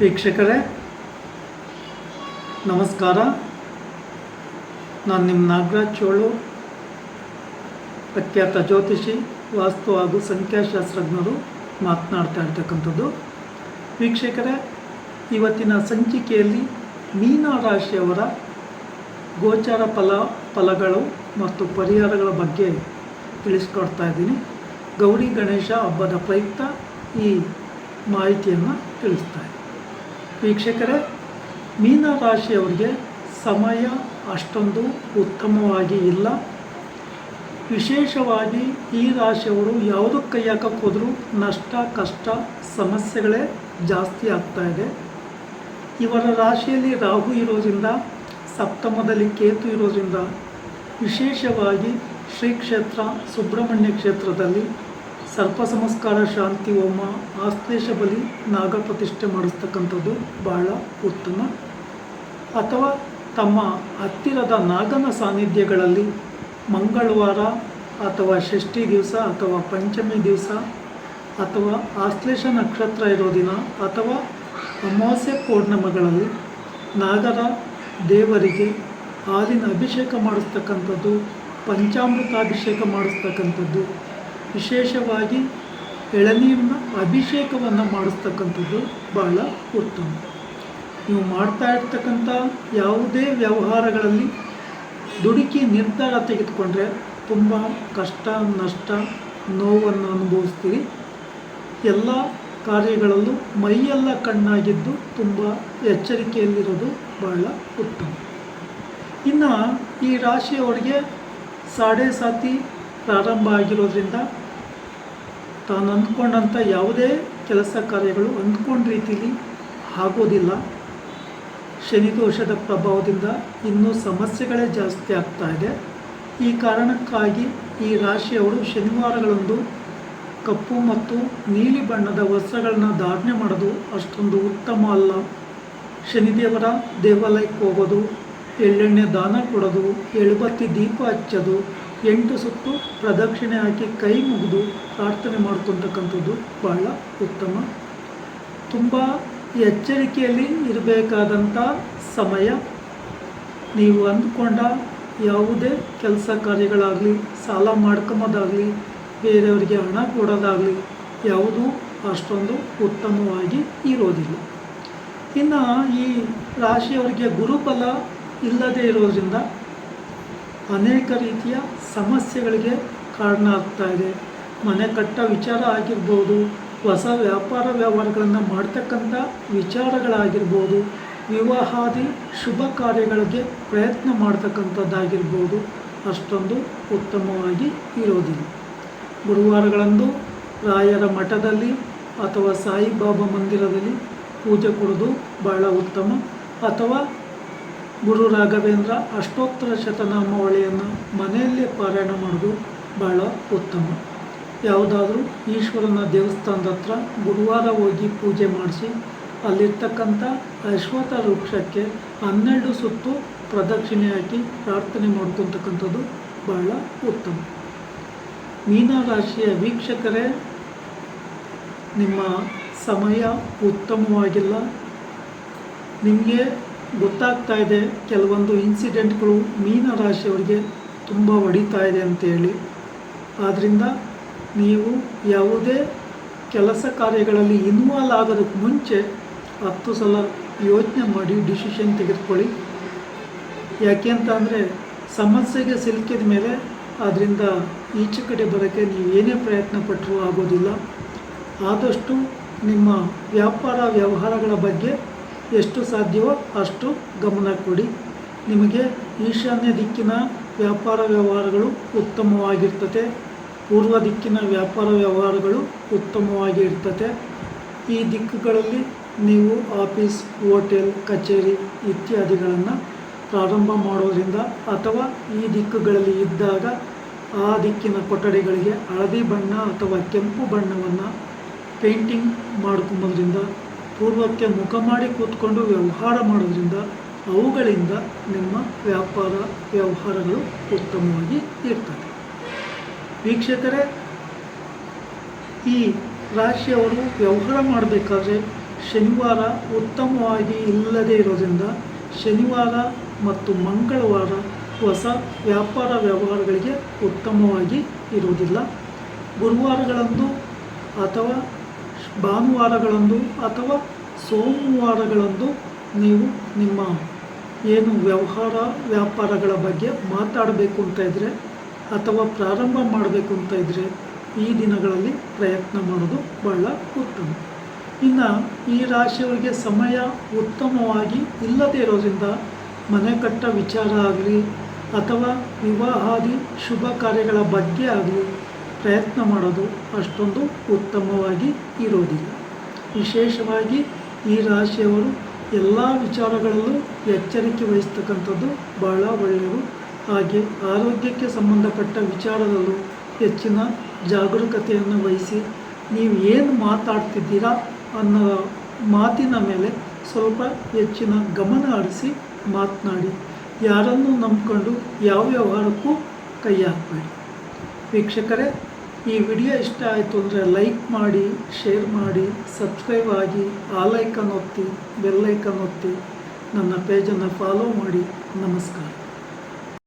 ವೀಕ್ಷಕರೇ, ನಮಸ್ಕಾರ. ನಾನು ನಿಮ್ಮ ನಾಗರಾಜ್ ಚೋಳು, ಪ್ರಖ್ಯಾತ ಜ್ಯೋತಿಷಿ, ವಾಸ್ತು ಹಾಗೂ ಸಂಖ್ಯಾಶಾಸ್ತ್ರಜ್ಞರು ಮಾತನಾಡ್ತಾ ಇರ್ತಕ್ಕಂಥದ್ದು. ವೀಕ್ಷಕರೇ, ಇವತ್ತಿನ ಸಂಚಿಕೆಯಲ್ಲಿ ಮೀನ ರಾಶಿಯವರ ಗೋಚಾರ ಫಲ, ಫಲಗಳು ಮತ್ತು ಪರಿಹಾರಗಳ ಬಗ್ಗೆ ತಿಳಿಸ್ಕೊಡ್ತಾ ಇದ್ದೀನಿ. ಗೌರಿ ಗಣೇಶ ಹಬ್ಬದ ಪ್ರಯುಕ್ತ ಈ ಮಾಹಿತಿಯನ್ನು ತಿಳಿಸ್ತಾ ಇದ್ದೀನಿ. ವೀಕ್ಷಕರೇ ಮೀನ ರಾಶಿಯವರಿಗೆ ಸಮಯ ಅಷ್ಟೊಂದು ಉತ್ತಮವಾಗಿ ಇಲ್ಲ. ವಿಶೇಷವಾಗಿ ಈ ರಾಶಿಯವರು ಯಾವುದಕ್ಕೆ ಕೈ ಹಾಕಕ್ಕೆ ಹೋದರೂ ನಷ್ಟ, ಕಷ್ಟ, ಸಮಸ್ಯೆಗಳೇ ಜಾಸ್ತಿ ಆಗ್ತಾ ಇದೆ. ಇವರ ರಾಶಿಯಲ್ಲಿ ರಾಹು ಇರೋದ್ರಿಂದ, ಸಪ್ತಮದಲ್ಲಿ ಕೇತು ಇರೋದ್ರಿಂದ, ವಿಶೇಷವಾಗಿ ಶ್ರೀ ಕ್ಷೇತ್ರ ಸುಬ್ರಹ್ಮಣ್ಯ ಕ್ಷೇತ್ರದಲ್ಲಿ ಸರ್ಪ ಸಂಸ್ಕಾರ ಶಾಂತಿ ಹೋಮ ಆಶ್ಲೇಷ ಬಲಿ ನಾಗ ಪ್ರತಿಷ್ಠೆ ಮಾಡಿಸ್ತಕ್ಕಂಥದ್ದು ಬಹಳ ಉತ್ತಮ. ಅಥವಾ ತಮ್ಮ ಹತ್ತಿರದ ನಾಗನ ಸಾನ್ನಿಧ್ಯಗಳಲ್ಲಿ ಮಂಗಳವಾರ ಅಥವಾ ಷಷ್ಠಿ ದಿವಸ ಅಥವಾ ಪಂಚಮಿ ದಿವಸ ಅಥವಾ ಆಶ್ಲೇಷ ನಕ್ಷತ್ರ ಇರೋ ದಿನ ಅಥವಾ ಅಮಾವಾಸ್ಯೆ ಪೌರ್ಣಿಮೆಗಳಲ್ಲಿ ನಾಗರ ದೇವರಿಗೆ ಹಾಲಿನ ಅಭಿಷೇಕ ಮಾಡಿಸ್ತಕ್ಕಂಥದ್ದು ಪಂಚಾಮೃತ ಅಭಿಷೇಕ ಮಾಡಿಸ್ತಕ್ಕಂಥದ್ದು ವಿಶೇಷವಾಗಿ ಎಳನೀರಿನ ಅಭಿಷೇಕವನ್ನು ಮಾಡಿಸ್ತಕ್ಕಂಥದ್ದು ಬಹಳ ಉತ್ತಮ. ನೀವು ಮಾಡ್ತಾ ಇರ್ತಕ್ಕಂಥ ಯಾವುದೇ ವ್ಯವಹಾರಗಳಲ್ಲಿ ದುಡುಕಿ ನಿರ್ಧಾರ ತೆಗೆದುಕೊಂಡ್ರೆ ತುಂಬ ಕಷ್ಟ, ನಷ್ಟ, ನೋವನ್ನು ಅನುಭವಿಸ್ತೀರಿ. ಎಲ್ಲ ಕಾರ್ಯಗಳಲ್ಲೂ ಮೈಯೆಲ್ಲ ಕಣ್ಣಾಗಿದ್ದು ತುಂಬ ಎಚ್ಚರಿಕೆಯಲ್ಲಿರೋದು ಬಹಳ ಉತ್ತಮ. ಇನ್ನು ಈ ರಾಶಿಯವರಿಗೆ ಸಾಡೆ ಸಾತಿ ಪ್ರಾರಂಭ ಆಗಿರೋದ್ರಿಂದ ತಾನು ಅಂದ್ಕೊಂಡಂಥ ಯಾವುದೇ ಕೆಲಸ ಕಾರ್ಯಗಳು ಅಂದ್ಕೊಂಡ ರೀತಿಯಲ್ಲಿ ಆಗೋದಿಲ್ಲ. ಶನಿ ದೋಷದ ಪ್ರಭಾವದಿಂದ ಇನ್ನೂ ಸಮಸ್ಯೆಗಳೇ ಜಾಸ್ತಿ ಆಗ್ತಾ ಇದೆ. ಈ ಕಾರಣಕ್ಕಾಗಿ ಈ ರಾಶಿಯವರು ಶನಿವಾರಗಳಂದು ಕಪ್ಪು ಮತ್ತು ನೀಲಿ ಬಣ್ಣದ ವಸ್ತ್ರಗಳನ್ನ ಧಾರಣೆ ಮಾಡೋದು ಅಷ್ಟೊಂದು ಉತ್ತಮ ಅಲ್ಲ. ಶನಿದೇವರ ದೇವಾಲಯಕ್ಕೆ ಹೋಗೋದು, ಎಳ್ಳೆಣ್ಣೆ ದಾನ ಕೊಡೋದು, ಎಳುಬತ್ತಿ ದೀಪ ಹಚ್ಚೋದು ಎಂಟು ಸುತ್ತು ಪ್ರದಕ್ಷಿಣೆ ಹಾಕಿ ಕೈ ಮುಗಿದು ಪ್ರಾರ್ಥನೆ ಮಾಡ್ಕೊತಕ್ಕಂಥದ್ದು ಬಹಳ ಉತ್ತಮ. ತುಂಬ ಎಚ್ಚರಿಕೆಯಲ್ಲಿ ಇರಬೇಕಾದಂಥ ಸಮಯ. ನೀವು ಅಂದ್ಕೊಂಡ ಯಾವುದೇ ಕೆಲಸ ಕಾರ್ಯಗಳಾಗಲಿ, ಸಾಲ ಮಾಡ್ಕೊಂಬೋದಾಗಲಿ ಬೇರೆಯವರಿಗೆ ಹಣ ಕೊಡೋದಾಗಲಿ ಯಾವುದೂ ಅಷ್ಟೊಂದು ಉತ್ತಮವಾಗಿ ಇರೋದಿಲ್ಲ. ಇನ್ನು ಈ ರಾಶಿಯವರಿಗೆ ಗುರುಬಲ ಇಲ್ಲದೇ ಇರೋದ್ರಿಂದ ಅನೇಕ ರೀತಿಯ ಸಮಸ್ಯೆಗಳಿಗೆ ಕಾರಣ ಆಗ್ತಾ ಇದೆ. ಮನೆ ಕಟ್ಟ ವಿಚಾರ ಆಗಿರ್ಬೋದು, ಹೊಸ ವ್ಯಾಪಾರ ವ್ಯವಹಾರಗಳನ್ನು ಮಾಡ್ತಕ್ಕಂಥ ವಿಚಾರಗಳಾಗಿರ್ಬೋದು, ವಿವಾಹಾದಿ ಶುಭ ಕಾರ್ಯಗಳಿಗೆ ಪ್ರಯತ್ನ ಮಾಡ್ತಕ್ಕಂಥದ್ದಾಗಿರ್ಬೋದು, ಅಷ್ಟೊಂದು ಉತ್ತಮವಾಗಿ ಇರೋದಿಲ್ಲ. ಗುರುವಾರಗಳಂದು ರಾಯರ ಮಠದಲ್ಲಿ ಅಥವಾ ಸಾಯಿಬಾಬಾ ಮಂದಿರದಲ್ಲಿ ಪೂಜೆ ಕೊಡೋದು ಬಹಳ ಉತ್ತಮ ಅಥವಾ ಗುರು ರಾಘವೇಂದ್ರ ಅಷ್ಟೋತ್ತರ ಶತನಾಮಾವಳಿಯನ್ನು ಮನೆಯಲ್ಲೇ ಪಾರಾಯಣ ಮಾಡೋದು ಬಹಳ ಉತ್ತಮ. ಯಾವುದಾದ್ರೂ ಈಶ್ವರನ ದೇವಸ್ಥಾನದ ಹತ್ರ ಗುರುವಾರ ಹೋಗಿ ಪೂಜೆ ಮಾಡಿಸಿ, ಅಲ್ಲಿರ್ತಕ್ಕಂಥ ಅಶ್ವಥ ವೃಕ್ಷಕ್ಕೆ ಹನ್ನೆರಡು ಸುತ್ತು ಪ್ರದಕ್ಷಿಣೆ ಹಾಕಿ ಪ್ರಾರ್ಥನೆ ಮಾಡ್ಕೊತಕ್ಕಂಥದ್ದು ಬಹಳ ಉತ್ತಮ. ಮೀನರಾಶಿಯ ವೀಕ್ಷಕರೇ, ನಿಮ್ಮ ಸಮಯ ಉತ್ತಮವಾಗಿಲ್ಲ. ನಿಮಗೆ ಗೊತ್ತಾಗ್ತಾ ಇದೆ ಕೆಲವೊಂದು ಇನ್ಸಿಡೆಂಟ್ಗಳು ಮೀನರಾಶಿಯವರಿಗೆ ತುಂಬ ಹೊಡಿತಾ ಇದೆ ಅಂತೇಳಿ ಆದ್ದರಿಂದ ನೀವು ಯಾವುದೇ ಕೆಲಸ ಕಾರ್ಯಗಳಲ್ಲಿ ಇನ್ವಾಲ್ವ್ ಆಗೋದಕ್ಕೆ ಮುಂಚೆ ಹತ್ತು ಸಲ ಯೋಚನೆ ಮಾಡಿ ಡಿಸಿಷನ್ ತೆಗೆದುಕೊಳ್ಳಿ. ಯಾಕೆ ಅಂದರೆ ಸಮಸ್ಯೆಗೆ ಸಿಲುಕಿದ ಮೇಲೆ ಅದರಿಂದ ಈಚೆ ಕಡೆ ಬರೋಕ್ಕೆ ನೀವು ಏನೇ ಪ್ರಯತ್ನ ಪಟ್ಟರೂ ಆಗೋದಿಲ್ಲ. ಆದಷ್ಟು ನಿಮ್ಮ ವ್ಯಾಪಾರ ವ್ಯವಹಾರಗಳ ಬಗ್ಗೆ ಎಷ್ಟು ಸಾಧ್ಯವೋ ಅಷ್ಟು ಗಮನ ಕೊಡಿ. ನಿಮಗೆ ಈಶಾನ್ಯ ದಿಕ್ಕಿನ ವ್ಯಾಪಾರ ವ್ಯವಹಾರಗಳು ಉತ್ತಮವಾಗಿರ್ತದೆ ಪೂರ್ವ ದಿಕ್ಕಿನ ವ್ಯಾಪಾರ ವ್ಯವಹಾರಗಳು ಉತ್ತಮವಾಗಿ ಇರ್ತದೆ ಈ ದಿಕ್ಕುಗಳಲ್ಲಿ ನೀವು ಆಫೀಸ್, ಹೋಟೆಲ್, ಕಚೇರಿ ಇತ್ಯಾದಿಗಳನ್ನು ಪ್ರಾರಂಭ ಮಾಡೋದರಿಂದ ಅಥವಾ ಈ ದಿಕ್ಕುಗಳಲ್ಲಿ ಇದ್ದಾಗ ಆ ದಿಕ್ಕಿನ ಕೊಠಡಿಗಳಿಗೆ ಹಳದಿ ಬಣ್ಣ ಅಥವಾ ಕೆಂಪು ಬಣ್ಣವನ್ನು ಪೇಂಟಿಂಗ್ ಮಾಡ್ಕೊಂಬೋದ್ರಿಂದ ಪೂರ್ವಕ್ಕೆ ಮುಖ ಮಾಡಿ ಕೂತ್ಕೊಂಡು ವ್ಯವಹಾರ ಮಾಡೋದ್ರಿಂದ ಅವುಗಳಿಂದ ನಿಮ್ಮ ವ್ಯಾಪಾರ ವ್ಯವಹಾರಗಳು ಉತ್ತಮವಾಗಿ ಇರ್ತದೆ. ವೀಕ್ಷಕರೇ, ಈ ರಾಶಿಯವರು ವ್ಯವಹಾರ ಮಾಡಬೇಕಾದ್ರೆ ಶನಿವಾರ ಉತ್ತಮವಾಗಿ ಇಲ್ಲದೇ ಇರೋದ್ರಿಂದ ಶನಿವಾರ ಮತ್ತು ಮಂಗಳವಾರ ಹೊಸ ವ್ಯಾಪಾರ ವ್ಯವಹಾರಗಳಿಗೆ ಉತ್ತಮವಾಗಿ ಇರುವುದಿಲ್ಲ. ಗುರುವಾರಗಳಂದು ಅಥವಾ ಭಾನುವಾರಗಳಂದು ಅಥವಾ ಸೋಮವಾರಗಳಂದು ನೀವು ನಿಮ್ಮ ಏನು ವ್ಯವಹಾರ ವ್ಯಾಪಾರಗಳ ಬಗ್ಗೆ ಮಾತಾಡಬೇಕು ಅಂತ ಇದ್ದರೆ ಅಥವಾ ಪ್ರಾರಂಭ ಮಾಡಬೇಕು ಅಂತ ಇದ್ದರೆ ಈ ದಿನಗಳಲ್ಲಿ ಪ್ರಯತ್ನ ಮಾಡೋದು ಬಹಳ ಉತ್ತಮ. ಇನ್ನು ಈ ರಾಶಿಯವರಿಗೆ ಸಮಯ ಉತ್ತಮವಾಗಿ ಇಲ್ಲದೇ ಇರೋದ್ರಿಂದ ಮನೆ ಕಟ್ಟ ವಿಚಾರ ಆಗಲಿ ಅಥವಾ ವಿವಾಹಾದಿ ಶುಭ ಕಾರ್ಯಗಳ ಬಗ್ಗೆ ಆಗಲಿ ಪ್ರಯತ್ನ ಮಾಡೋದು ಅಷ್ಟೊಂದು ಉತ್ತಮವಾಗಿ ಇರೋದಿಲ್ಲ. ವಿಶೇಷವಾಗಿ ಈ ರಾಶಿಯವರು ಎಲ್ಲ ವಿಚಾರಗಳಲ್ಲೂ ಎಚ್ಚರಿಕೆ ವಹಿಸ್ತಕ್ಕಂಥದ್ದು ಬಹಳ ಒಳ್ಳೆಯದು. ಹಾಗೆ ಆರೋಗ್ಯಕ್ಕೆ ಸಂಬಂಧಪಟ್ಟ ವಿಚಾರದಲ್ಲೂ ಹೆಚ್ಚಿನ ಜಾಗರೂಕತೆಯನ್ನು ವಹಿಸಿ ನೀವು ಏನು ಮಾತಾಡ್ತಿದ್ದೀರಾ ಅನ್ನೋ ಮಾತಿನ ಮೇಲೆ ಸ್ವಲ್ಪ ಹೆಚ್ಚಿನ ಗಮನ ಹರಿಸಿ ಮಾತನಾಡಿ. ಯಾರನ್ನು ನಂಬಿಕೊಂಡು ಯಾವ ವ್ಯವಹಾರಕ್ಕೂ ಕೈ ಹಾಕಬೇಡಿ. ವೀಕ್ಷಕರೇ, ಈ ವಿಡಿಯೋ ಇಷ್ಟ ಆಯಿತು ಅಂದರೆ ಲೈಕ್ ಮಾಡಿ, ಶೇರ್ ಮಾಡಿ, ಸಬ್ಸ್ಕ್ರೈಬ್ ಆಗಿ ಆಲೈಕನ್ ಒತ್ತಿ ಬೆಲ್ಲೈಕನ್ ಒತ್ತಿ, ನನ್ನ ಪೇಜನ್ನು ಫಾಲೋ ಮಾಡಿ. ನಮಸ್ಕಾರ.